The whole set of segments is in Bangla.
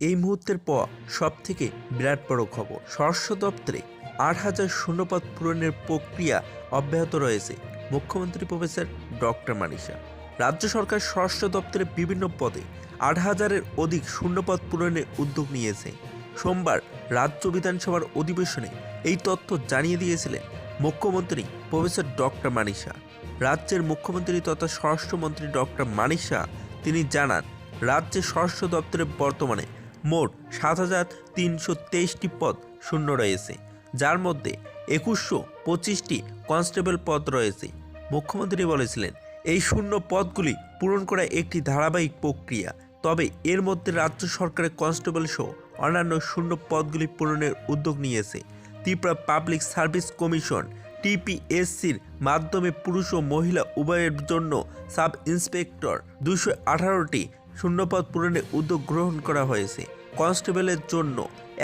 এই মুহূর্তের পর সব থেকে বিরাট বড় খবর। স্বরাষ্ট্র দপ্তরে আট হাজার শূন্যপদ পূরণের প্রক্রিয়া অব্যাহত রয়েছে, মুখ্যমন্ত্রী প্রফেসর ডক্টর মানিসা। রাজ্য সরকার স্বরাষ্ট্র দপ্তরের বিভিন্ন পদে আট হাজারের অধিক শূন্যপদ পূরণের উদ্যোগ নিয়েছে। সোমবার রাজ্য বিধানসভার অধিবেশনে এই তথ্য জানিয়ে দিয়েছিলেন মুখ্যমন্ত্রী প্রফেসর ডক্টর মানিসা। রাজ্যের মুখ্যমন্ত্রী তথা স্বরাষ্ট্রমন্ত্রী ডক্টর মানিসা তিনি জানান রাজ্যের স্বরাষ্ট্র দপ্তরে বর্তমানে মোট সাত হাজার তিনশো তেইশটি পদ শূন্য রয়েছে, যার মধ্যে একুশশো পঁচিশটি কনস্টেবল পদ রয়েছে। মুখ্যমন্ত্রী বলেছিলেন, এই শূন্য পদগুলি পূরণ করা একটি ধারাবাহিক প্রক্রিয়া, তবে এর মধ্যে রাজ্য সরকারের কনস্টেবল সহ অন্যান্য শূন্য পদগুলি পূরণের উদ্যোগ নিয়েছে। ত্রিপুরা পাবলিক সার্ভিস কমিশন, টিপিএসসির মাধ্যমে পুরুষ ও মহিলা উভয়ের জন্য সাব ইন্সপেক্টর দুশো আঠারোটি শূন্যপদ পূরণের উদ্যোগ গ্রহণ করা হয়েছে। কনস্টেবলের জন্য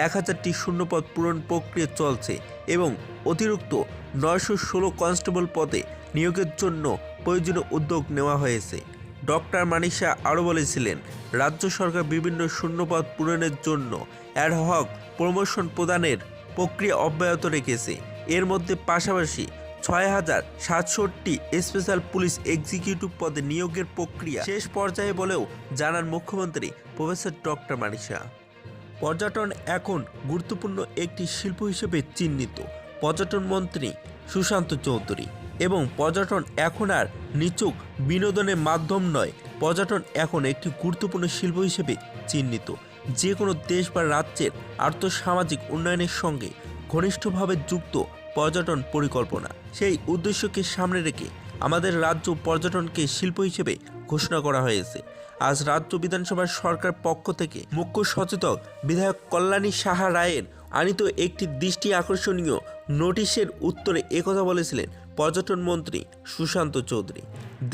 এক হাজারটি শূন্যপদ পূরণ প্রক্রিয়া চলছে এবং অতিরিক্ত নয়শো ষোলো কনস্টেবল পদে নিয়োগের জন্য প্রয়োজনীয় উদ্যোগ নেওয়া হয়েছে। ডক্টর মানিসা আরও বলেছিলেন, রাজ্য সরকার বিভিন্ন শূন্যপদ পূরণের জন্য অ্যাডহক প্রমোশন প্রদানের প্রক্রিয়া অব্যাহত রেখেছে। এর মধ্যে পাশাপাশি ছয় হাজার সাতষট্টি স্পেশাল পুলিশ এক্সিকিউটিভ পদে নিয়োগের প্রক্রিয়া শেষ পর্যায়ে বলেও জানান মুখ্যমন্ত্রী প্রফেসর ডক্টর মানিসা পর্যটন এখন গুরুত্বপূর্ণ একটি শিল্প হিসেবে চিহ্নিত। পর্যটন মন্ত্রী সুশান্ত চৌধুরী এবং পর্যটন এখন আর নিচুক বিনোদনের মাধ্যম নয়, পর্যটন এখন একটি গুরুত্বপূর্ণ শিল্প হিসেবে চিহ্নিত। যে কোনো দেশ বা রাজ্যের আর্থসামাজিক উন্নয়নের সঙ্গে ঘনিষ্ঠভাবে যুক্ত পর্যটন পরিকল্পনা। সেই উদ্দেশ্যকে সামনে রেখে আমাদের রাজ্য পর্যটনকে শিল্প হিসেবে ঘোষণা করা হয়েছে। আজ রাজ্য বিধানসভার সরকার পক্ষ থেকে মুখ্য সচেতক বিধায়ক কল্যাণী সাহা রায়ের আনিত একটি দৃষ্টি আকর্ষণীয় নোটিশের উত্তরে একথা বলেছিলেন পর্যটন মন্ত্রী সুশান্ত চৌধুরী।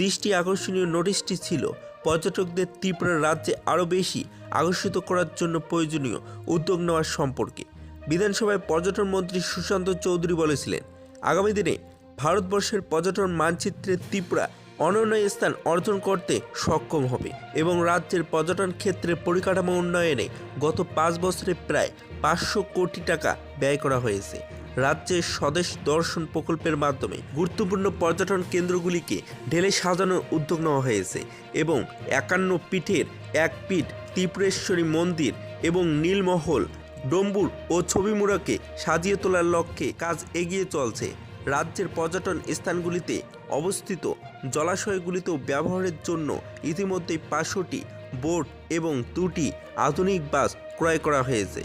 দৃষ্টি আকর্ষণীয় নোটিশটি ছিল, পর্যটকদের ত্রিপুরা রাজ্যে আরও বেশি আকর্ষিত করার জন্য প্রয়োজনীয় উদ্যোগ নেওয়ার সম্পর্কে। বিধানসভায় পর্যটন মন্ত্রী সুশান্ত চৌধুরী বলেছিলেন, আগামী দিনে ভারতবর্ষের পর্যটন মানচিত্রে ত্রিপুরা অনন্য স্থান অর্জন করতে সক্ষম হবে এবং রাজ্যের পর্যটন ক্ষেত্রে পরিকাঠামো উন্নয়নে গত পাঁচ বছরে প্রায় পাঁচশো কোটি টাকা ব্যয় করা হয়েছে। রাজ্যের স্বদেশ দর্শন প্রকল্পের মাধ্যমে গুরুত্বপূর্ণ পর্যটন কেন্দ্রগুলিকে ঢেলে সাজানোর উদ্যোগ নেওয়া হয়েছে এবং একান্ন পীঠের এক পীঠ, ত্রিপুরেশ্বরী মন্দির এবং নীলমহল, ডম্বুর ও ছবিমুড়াকে সাজিয়ে তোলার লক্ষ্যে কাজ এগিয়ে চলছে। রাজ্যের পর্যটন স্থানগুলিতে অবস্থিত জলাশয়গুলিতেও ব্যবহারের জন্য ইতিমধ্যেই পাঁচশোটি বোট এবং দুটি আধুনিক বাস ক্রয় করা হয়েছে।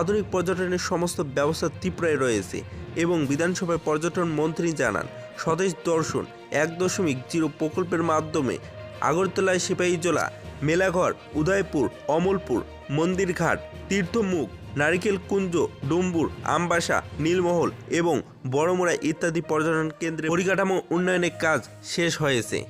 আধুনিক পর্যটনের সমস্ত ব্যবস্থা ত্রিপুরায় রয়েছে এবং বিধানসভায় পর্যটন মন্ত্রী জানান, স্বদেশ দর্শন এক দশমিক জিরো প্রকল্পের মাধ্যমে আগরতলায় সিপাহীজলা, মেলাঘর, উদয়পুর, অমলপুর, মন্দিরঘাট, তীর্থমুখ নারিকেল কুঞ্জ, ডুম্বুর, আমবাসা, নীলমহল এবং বড়মুড়া ইত্যাদি পর্যটন কেন্দ্রে পরিকাঠামো উন্নয়নের কাজ শেষ হয়েছে।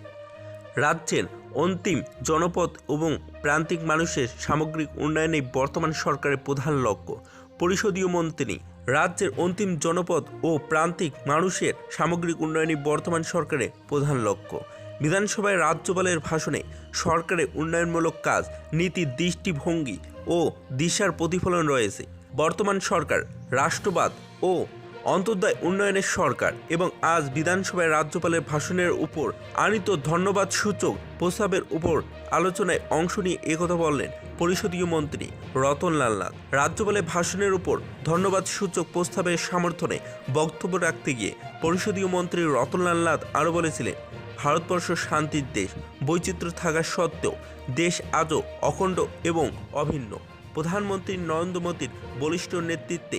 রাজ্যের অন্তিম জনপদ এবং প্রান্তিক মানুষের সামগ্রিক উন্নয়নে বর্তমান সরকারের প্রধান লক্ষ্য। পরিষদীয় মন্ত্রী, রাজ্যের অন্তিম জনপদ ও প্রান্তিক মানুষের সামগ্রিক উন্নয়নে বর্তমান সরকারের প্রধান লক্ষ্য। বিধানসভায় রাজ্যপালের ভাষণে সরকারের উন্নয়নমূলক কাজ, নীতি, দৃষ্টিভঙ্গি ও দিশার প্রতিফলন রয়েছে। বর্তমান সরকার, রাষ্ট্রবাদ ও অন্তর্দয় উন্নয়নের সরকার এবং আজ বিধানসভায় রাজ্যপালের ভাষণের উপর আনিত ধন্যবাদ সূচক প্রস্তাবের উপর আলোচনায় অংশ নিয়ে একথা বললেন পরিষদীয় মন্ত্রী রতনলাল নাথ। রাজ্যপালের ভাষণের উপর ধন্যবাদ সূচক প্রস্তাবের সমর্থনে বক্তব্য রাখতে গিয়ে পরিষদীয় মন্ত্রী রতনলাল নাথ আরও বলেছিলেন ভারতবর্ষ শান্তির দেশ। বৈচিত্র্য থাকা সত্ত্বেও দেশ আজও অখণ্ড এবং অভিন্ন। প্রধানমন্ত্রী নরেন্দ্র মোদীর বলিষ্ঠ নেতৃত্বে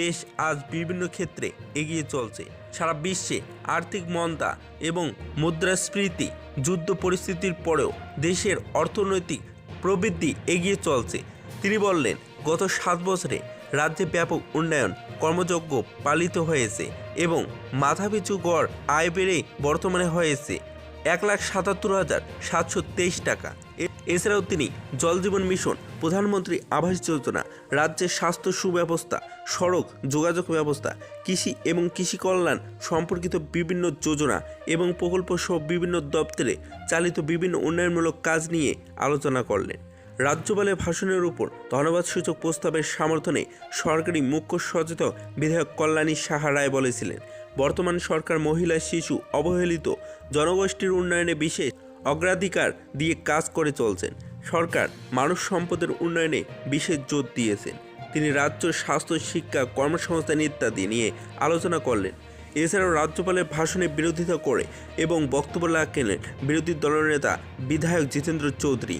দেশ আজ বিভিন্ন ক্ষেত্রে এগিয়ে চলছে। সারা বিশ্বে আর্থিক মন্দা এবং মুদ্রাস্ফীতি, যুদ্ধ পরিস্থিতির পরেও দেশের অর্থনৈতিক প্রবৃদ্ধি এগিয়ে চলছে। তিনি বললেন, গত সাত বছরে রাজ্যে ব্যাপক উন্নয়ন কর্মযজ্ঞ পালিত হয়েছে। এবং মাথাপিছু গড় আয় বেড়ে বর্তমানে হয়েছে এক লাখ সাতাত্তর হাজার সাতশো তেইশ টাকা। এছাড়াও তিনি জল জীবন মিশন, প্রধানমন্ত্রী আবাস যোজনা, রাজ্যের স্বাস্থ্য সুব্যবস্থা, সড়ক যোগাযোগ ব্যবস্থা, কৃষি এবং কৃষি কল্যাণ সম্পর্কিত বিভিন্ন যোজনা এবং প্রকল্প সহ বিভিন্ন দপ্তরে চালিত বিভিন্ন উন্নয়নমূলক কাজ নিয়ে আলোচনা করলেন। রাজ্যপালের ভাষণের উপর ধন্যবাদ সূচক প্রস্তাবের সমর্থনে সরকারি মুখ্য সচেতক বিধায়ক কল্যাণী সাহা রায় বলেছিলেন, বর্তমান সরকার মহিলা, শিশু, অবহেলিত জনগোষ্ঠীর উন্নয়নে বিশেষ অগ্রাধিকার দিয়ে কাজ করে চলছেন। সরকার মানব সম্পদের উন্নয়নে বিশেষ জোর দিয়েছেন। তিনি রাজ্য স্বাস্থ্য, শিক্ষা, কর্মসংস্থান ইত্যাদি নিয়ে আলোচনা করলেন। এছাড়াও রাজ্যপালের ভাষণে বিরোধিতা করে এবং বক্তব্য রাখলেন বিরোধী দলনেতা বিধায়ক জিতেন্দ্র চৌধুরী।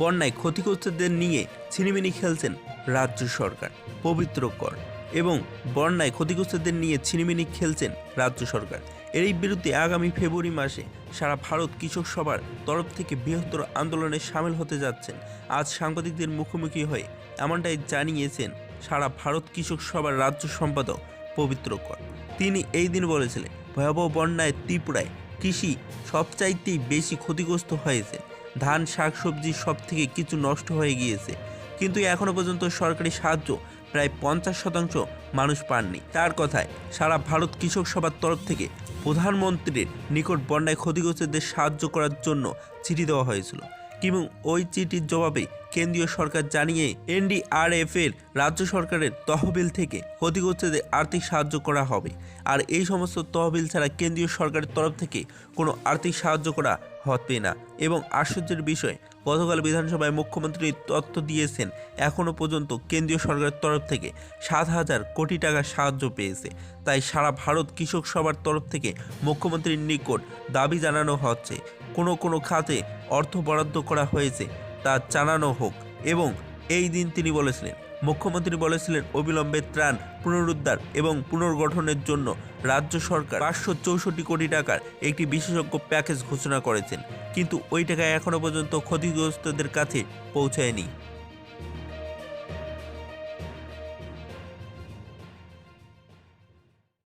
বন্যায় ক্ষতিগ্রস্তদের নিয়ে ছিনিমিনি খেলছেন রাজ্য সরকার, পবিত্র কর এবং বন্যায় ক্ষতিগ্রস্তদের নিয়ে ছিনিমিনি খেলছেন রাজ্য সরকার। এরই বিরুদ্ধে আগামী ফেব্রুয়ারি মাসে সারা ভারত কৃষক সভার তরফ থেকে বৃহত্তর আন্দোলনে সামিল হতে যাচ্ছেন। আজ সাংবাদিকদের মুখোমুখি হয়ে এমনটাই জানিয়েছেন সারা ভারত কৃষক সভার রাজ্য সম্পাদক পবিত্র কর। তিনি এই দিন বলেছিলেন, ভয়াবহ বন্যায় ত্রিপুরায় কৃষি সবচাইতেই বেশি ক্ষতিগ্রস্ত হয়েছে। ধান, শাকসবজি সব থেকে কিছু নষ্ট হয়ে গিয়েছে। কিন্তু এখনও পর্যন্ত সরকারি সাহায্য প্রায় পঞ্চাশ শতাংশ মানুষ পাননি। তার কথায়, সারা ভারত কৃষক সভার তরফ থেকে প্রধানমন্ত্রীর নিকট বন্যায় ক্ষতিগ্রস্তদের সাহায্য করার জন্য চিঠি দেওয়া হয়েছিল। এবং ওই চিঠির জবাবে কেন্দ্রীয় সরকার জানিয়ে এনডিআরএফ এর রাজ্য সরকারের তহবিল থেকে ক্ষতিগ্রস্তদের আর্থিক সাহায্য করা হবে। আর এই সমস্ত তহবিল ছাড়া কেন্দ্রীয় সরকারের তরফ থেকে কোনো আর্থিক সাহায্য করা হবে না। এবং আশ্চর্যের বিষয়, গতকাল বিধানসভায় মুখ্যমন্ত্রী তথ্য দিয়েছেন এখনও পর্যন্ত কেন্দ্রীয় সরকারের তরফ থেকে সাত হাজার কোটি টাকা সাহায্য পেয়েছে। তাই সারা ভারত কৃষক সভার তরফ থেকে মুখ্যমন্ত্রীর নিকট দাবি জানানো হচ্ছে, কোনো কোনো খাতে অর্থ বরাদ্দ করা হয়েছে তা জানানো হোক। এবং এই দিন তিনি বলেছিলেন মুখ্যমন্ত্রী বলেছিলেন, অবিলম্বে ত্রাণ পুনরুদ্ধার এবং পুনর্গঠনের জন্য রাজ্য সরকার পাঁচশো চৌষট্টি কোটি টাকার একটি বিশেষজ্ঞ প্যাকেজ ঘোষণা করেছেন। কিন্তু ওই টাকা এখনও পর্যন্ত ক্ষতিগ্রস্তদের কাছে পৌঁছায়নি।